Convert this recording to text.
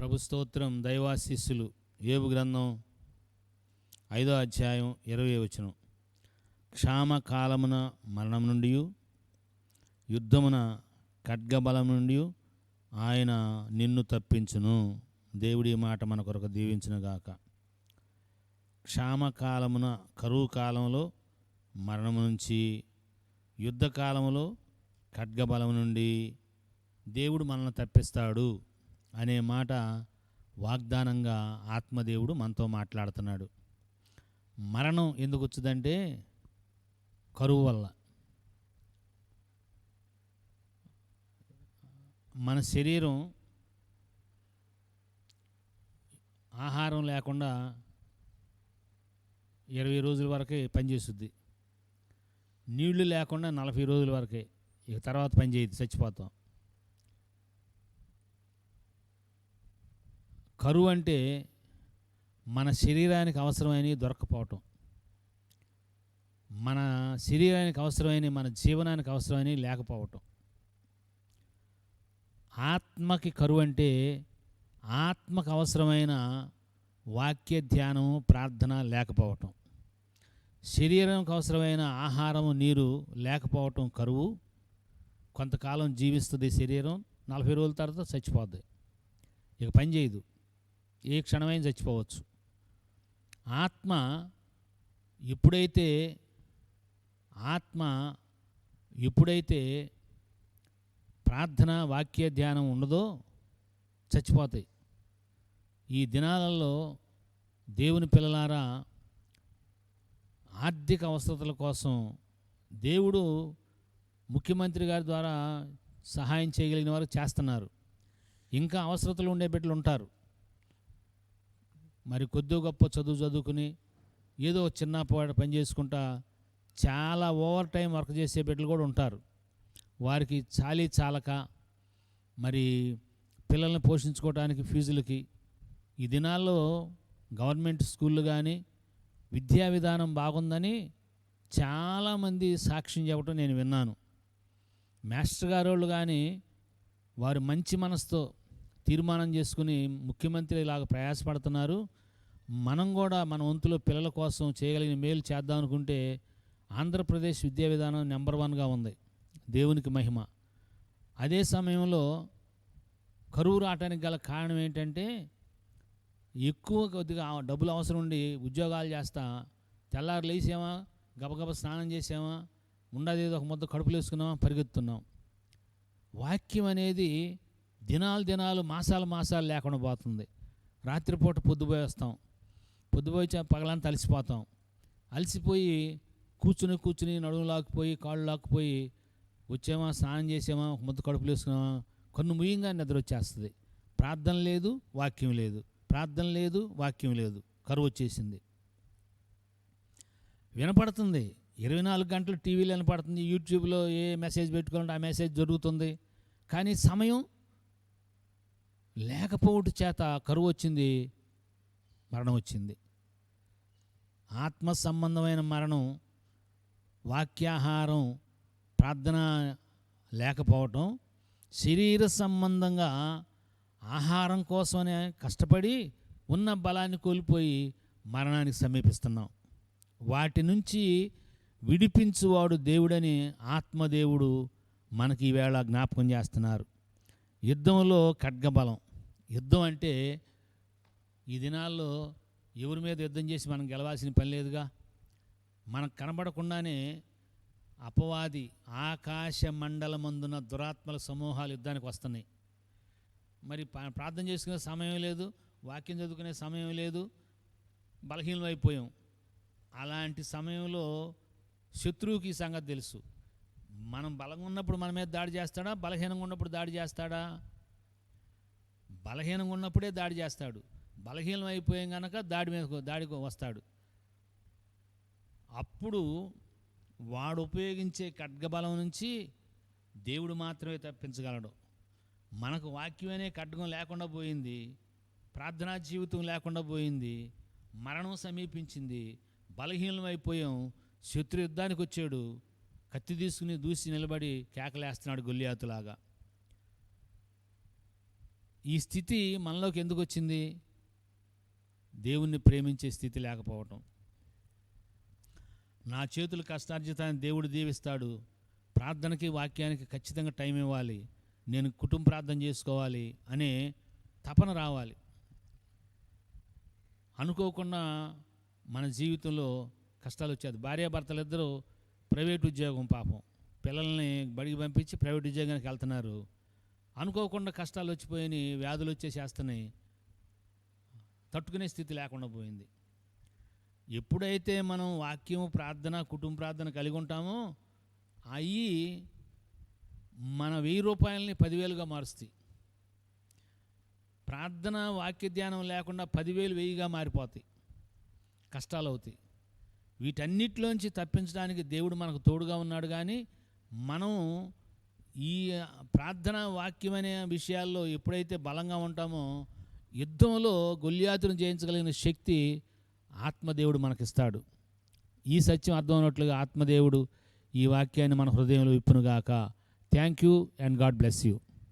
ప్రభు స్తోత్రం దైవాశిస్సులు. ఏబు గ్రంథం ఐదో అధ్యాయం ఇరవై వచనం. క్షామ కాలమున మరణం నుండి యుద్ధమున ఖడ్గబలం నుండి ఆయన నిన్ను తప్పించును. దేవుడి మాట మన కొరకు దీవించునుగాక క్షామకాలమున కరువు కాలంలో మరణము నుంచి యుద్ధ కాలంలో ఖడ్గబలం నుండి దేవుడు మనల్ని తప్పిస్తాడు. అనే మాట వాగ్దానంగా ఆత్మదేవుడు మనతో మాట్లాడుతున్నాడు. మరణం ఎందుకు వచ్చిందంటే కరువు వల్ల. మన శరీరం ఆహారం లేకుండా ఇరవై రోజుల వరకే పనిచేస్తుంది నీళ్ళు లేకుండా నలభై రోజుల వరకే. ఇక తర్వాత పనిచేయదు చచ్చిపోతాం. కరువు అంటే మన శరీరానికి అవసరమైనవి దొరకపోవటం. మన శరీరానికి అవసరమైన మన జీవనానికి అవసరమైనవి లేకపోవటం. ఆత్మకి కరువు అంటే ఆత్మకు అవసరమైన వాక్య ధ్యానము ప్రార్థన లేకపోవటం. శరీరానికి అవసరమైన ఆహారము నీరు లేకపోవటం కరువు. కొంతకాలం జీవిస్తుంది శరీరం నలభై రోజుల తర్వాత చచ్చిపోద్ది. ఇక పని చేయదు. ఏ క్షణమైనా చచ్చిపోవచ్చు. ఆత్మ ఎప్పుడైతే ఆత్మ ఎప్పుడైతే ప్రార్థన వాక్య ధ్యానం ఉండదో చచ్చిపోతాయి. ఈ దినాలలో దేవుని పిల్లలారా ఆర్థిక అవసరతల కోసం దేవుడు ముఖ్యమంత్రి గారి ద్వారా సహాయం చేయగలిగిన వారు చేస్తున్నారు. ఇంకా అవసరతలు ఉండే బిడ్డలు ఉంటారు. మరి కొద్ది గొప్ప చదువు చదువుకుని ఏదో చిన్నపాటి పని చేసుకుంటా చాలా ఓవర్ టైం వర్క్ చేసే బిడ్డలు కూడా ఉంటారు. వారికి చాలీ చాలక మరి పిల్లల్ని పోషించుకోవడానికి ఫీజులకి ఈ దినాల్లో గవర్నమెంట్ స్కూళ్ళు కానీ విద్యా విధానం బాగుందని చాలామంది సాక్ష్యం చెప్పడం నేను విన్నాను. మాస్టర్ గారు వాళ్ళు కానీ వారు మంచి మనసుతో తీర్మానం చేసుకుని ముఖ్యమంత్రి ఇలాగ ప్రయాసపడుతున్నారు. మనం కూడా మన వంతులో పిల్లల కోసం చేయగలిగిన మేలు చేద్దాం అనుకుంటే ఆంధ్రప్రదేశ్ విద్యా విధానం నెంబర్ వన్గా ఉంది. దేవునికి మహిమ. అదే సమయంలో కరువు రావడానికి గల కారణం ఏంటంటే ఎక్కువ కొద్దిగా డబ్బులు అవసరం ఉండి ఉద్యోగాలు చేస్తా తెల్లారు లేసామా గబగబ స్నానం చేసామా ఉండదు ఏదో ఒక ముద్ద కడుపులు వేసుకున్నామా పరిగెత్తున్నాం. వాక్యం అనేది దినాలు దినాలు మాసాలు మాసాలు లేకుండా పోతుంది. రాత్రిపూట పొద్దుపోయి వస్తాం పొద్దుపోయి పగలంతా అలసిపోతాం. అలసిపోయి కూర్చుని కూర్చుని నడుము లాక్కుపోయి కాళ్ళు లాక్కుపోయి వచ్చామా స్నానం చేసామా ముద్ద కడుపులు వేసుకున్నామా కన్ను ముయ్యంగా నిద్ర వచ్చేస్తుంది. ప్రార్థన లేదు వాక్యం లేదు. ప్రార్థన లేదు వాక్యం లేదు. కరువు వచ్చేసింది. వినపడుతుంది. ఇరవై నాలుగు గంటలు టీవీలో వినపడుతుంది. యూట్యూబ్లో ఏ మెసేజ్ పెట్టుకోవాలంటే ఆ మెసేజ్ జరుగుతుంది. కానీ సమయం లేకపోవటం చేత కరువు వచ్చింది మరణం వచ్చింది. ఆత్మ సంబంధమైన మరణం వాక్యాహారం ప్రార్థన లేకపోవటం శరీర సంబంధంగా ఆహారం కోసమనే కష్టపడి ఉన్న బలాన్ని కోల్పోయి మరణానికి సమీపిస్తున్నాం. వాటి నుంచి విడిపించువాడు దేవుడని ఆత్మదేవుడు మనకి ఈవేళ జ్ఞాపకం చేస్తున్నారు. యుద్ధంలో ఖడ్గబలం. యుద్ధం అంటే ఈ దినాల్లో ఎవరి మీద యుద్ధం చేసి మనం గెలవాల్సిన పని లేదుగా? మనకు కనబడకుండానే అపవాది ఆకాశ మండలమందున దురాత్మల సమూహాలు యుద్ధానికి వస్తున్నాయి. మరి ప్రార్థన చేసుకునే సమయం లేదు వాక్యం చదువుకునే సమయం లేదు బలహీనం అయిపోయాం. అలాంటి సమయంలో శత్రువుకి ఈ సంగతి తెలుసు. మనం బలంగా ఉన్నప్పుడు మన మీద దాడి చేస్తాడా? బలహీనంగా ఉన్నప్పుడు దాడి చేస్తాడా? బలహీనంగా ఉన్నప్పుడే దాడి చేస్తాడు. బలహీనం అయిపోయాం కనుక దాడి మీద దాడికి వస్తాడు. అప్పుడు వాడు ఉపయోగించే ఖడ్గబలం నుంచి దేవుడు మాత్రమే తప్పించగలడు. మనకు వాక్యం అనే ఖడ్గం లేకుండా పోయింది. ప్రార్థనా జీవితం లేకుండా పోయింది. మరణం సమీపించింది. బలహీనం అయిపోయాం. శత్రు యుద్ధానికి వచ్చాడు. కత్తి తీసుకుని దూసి నిలబడి కేకలేస్తున్నాడు గొల్లియాతులాగా. ఈ స్థితి మనలోకి ఎందుకు వచ్చింది దేవుణ్ణి ప్రేమించే స్థితి లేకపోవటం. నా చేతులు కష్టార్జితాన్ని దేవుడు దీవిస్తాడు. ప్రార్థనకి వాక్యానికి ఖచ్చితంగా టైం ఇవ్వాలి. నేను కుటుంబ ప్రార్థన చేసుకోవాలి అనే తపన రావాలి. అనుకోకుండా మన జీవితంలో కష్టాలు వచ్చేది. భార్యాభర్తలు ఇద్దరు ప్రైవేట్ ఉద్యోగం పాపం. పిల్లల్ని బడికి పంపించి ప్రైవేట్ ఉద్యోగానికి వెళ్తున్నారు. అనుకోకుండా కష్టాలు వచ్చిపోయి వ్యాధులు వచ్చేసేస్తున్నాయి తట్టుకునే స్థితి లేకుండా పోయింది. ఎప్పుడైతే మనం వాక్యము ప్రార్థన కుటుంబ ప్రార్థన కలిగి ఉంటామో అవి మన వెయ్యి రూపాయలని పదివేలుగా మారుస్తాయి. ప్రార్థన వాక్య ధ్యానం లేకుండా పదివేలు వెయ్యిగా మారిపోతాయి. కష్టాలు అవుతాయి. వీటన్నిటిలోంచి తప్పించడానికి దేవుడు మనకు తోడుగా ఉన్నాడు కానీ మనం ఈ ప్రార్థన వాక్యం అనే విషయాల్లో ఎప్పుడైతే బలంగా ఉంటామో యుద్ధంలో గొల్యాతును జయించగలిగిన శక్తి ఆత్మదేవుడు మనకిస్తాడు. ఈ సత్యం అర్థం ఆత్మదేవుడు ఈ వాక్యాన్ని మన హృదయంలో విప్పునుగాక. Thank you and God bless you